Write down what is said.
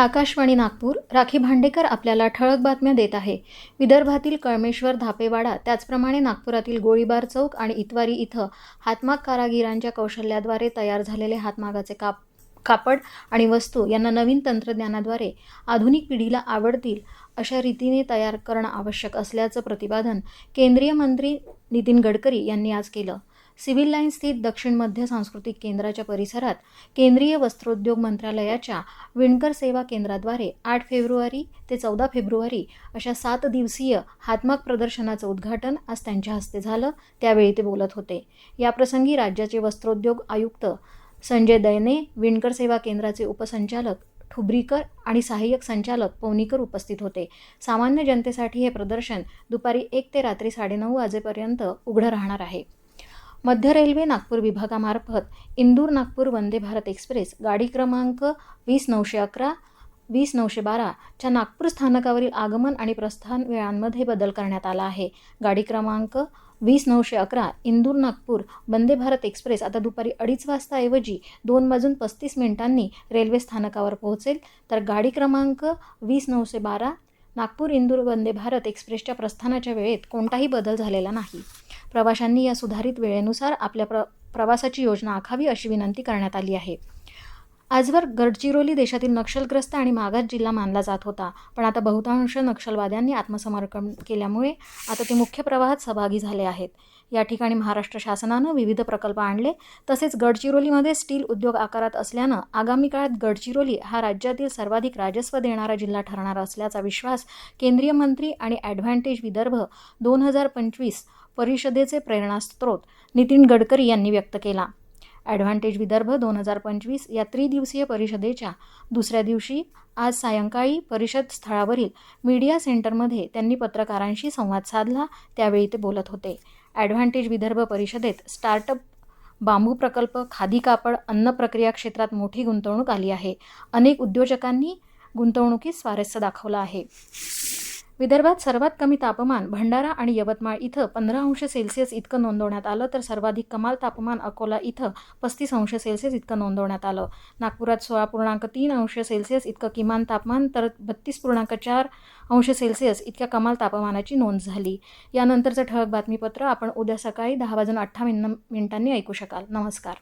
आकाशवाणी नागपूर. राखी भांडेकर आपल्याला ठळक बातम्या देत आहे. विदर्भातील कळमेश्वर धापेवाडा त्याचप्रमाणे नागपुरातील गोळीबार चौक आणि इतवारी इथं हातमाग कारागिरांच्या कौशल्याद्वारे तयार झालेले हातमागाचे काप कापड आणि वस्तू यांना नवीन तंत्रज्ञानाद्वारे आधुनिक पिढीला आवडतील अशा रीतीने तयार करणं आवश्यक असल्याचं प्रतिपादन केंद्रीय मंत्री नितीन गडकरी यांनी आज केलं. सिव्हिल लाईन स्थित दक्षिण मध्य सांस्कृतिक केंद्राच्या परिसरात केंद्रीय वस्त्रोद्योग मंत्रालयाच्या विणकर सेवा केंद्राद्वारे आठ फेब्रुवारी ते चौदा फेब्रुवारी अशा सात दिवसीय हातमाग प्रदर्शनाचं उद्घाटन आज त्यांच्या हस्ते झालं त्यावेळी ते बोलत होते. याप्रसंगी राज्याचे वस्त्रोद्योग आयुक्त संजय दैने विणकर सेवा केंद्राचे उपसंचालक ठुब्रीकर आणि सहाय्यक संचालक पवनीकर उपस्थित होते. सामान्य जनतेसाठी हे प्रदर्शन दुपारी एक ते रात्री साडेनऊ वाजेपर्यंत उघडं राहणार आहे. मध्य रेल्वे नागपूर विभागामार्फत इंदूर नागपूर वंदे भारत एक्सप्रेस गाडी क्रमांक वीस नऊशे अकरा वीस नऊशे बाराच्या नागपूर स्थानकावरील आगमन आणि प्रस्थान वेळांमध्ये बदल करण्यात आला आहे. गाडी क्रमांक वीस नऊशे अकरा इंदूर नागपूर वंदे भारत एक्सप्रेस आता दुपारी अडीच वाजताऐवजी दोन वाजून पस्तीस मिनिटांनी रेल्वे स्थानकावर पोहोचेल. तर गाडी क्रमांक वीस नऊशे बारा नागपूर इंदूर वंदे भारत एक्सप्रेसच्या प्रस्थानाच्या वेळेत कोणताही बदल झालेला नाही. प्रवाशांनी या सुधारित वेळेनुसार आपल्या प्र प्रवासाची योजना आखावी अशी विनंती करण्यात आली आहे. आजवर गडचिरोली देशातील नक्षलग्रस्त आणि मागास जिल्हा मानला जात होता. पण आता बहुतांश नक्षलवाद्यांनी आत्मसमर्पण केल्यामुळे आता ते मुख्य प्रवाहात सहभागी झाले आहेत. या ठिकाणी महाराष्ट्र शासनानं विविध प्रकल्प आणले. तसेच गडचिरोलीमध्ये स्टील उद्योग आकारात असल्यानं आगामी काळात गडचिरोली हा राज्यातील सर्वाधिक राजस्व देणारा जिल्हा ठरणार असल्याचा विश्वास केंद्रीय मंत्री आणि ॲडव्हान्टेज विदर्भ दोन हजार पंचवीस परिषदेचे प्रेरणास्त्रोत नितीन गडकरी यांनी व्यक्त केला. ॲडव्हान्टेज विदर्भ दोन हजार पंचवीस या त्रिदिवसीय परिषदेच्या दुसऱ्या दिवशी आज सायंकाळी परिषद स्थळावरील मीडिया सेंटरमध्ये त्यांनी पत्रकारांशी संवाद साधला. त्यावेळी ते बोलत होते. ॲडव्हान्टेज विदर्भ परिषदेत स्टार्टअप बांबू प्रकल्प खादी कापड अन्न प्रक्रिया क्षेत्रात मोठी गुंतवणूक आली आहे. अनेक उद्योजकांनी गुंतवणुकीत स्वारस्य दाखवलं आहे. विदर्भात सर्वात कमी तापमान भंडारा आणि यवतमाळ इथं पंधरा अंश सेल्सिअस इतकं नोंदवण्यात आलं तर सर्वाधिक कमाल तापमान अकोला इथं पस्तीस अंश सेल्सिअस इतकं नोंदवण्यात आलं. नागपुरात सोळा पूर्णांक तीन अंश सेल्सिअस इतकं किमान तापमान तर बत्तीस पूर्णांक चार अंश सेल्सिअस इतक्या कमाल तापमानाची नोंद झाली. यानंतरचं ठळक बातमीपत्र आपण उद्या सकाळी दहा वाजून अठ्ठावन्न मिनिटांनी ऐकू शकाल. नमस्कार.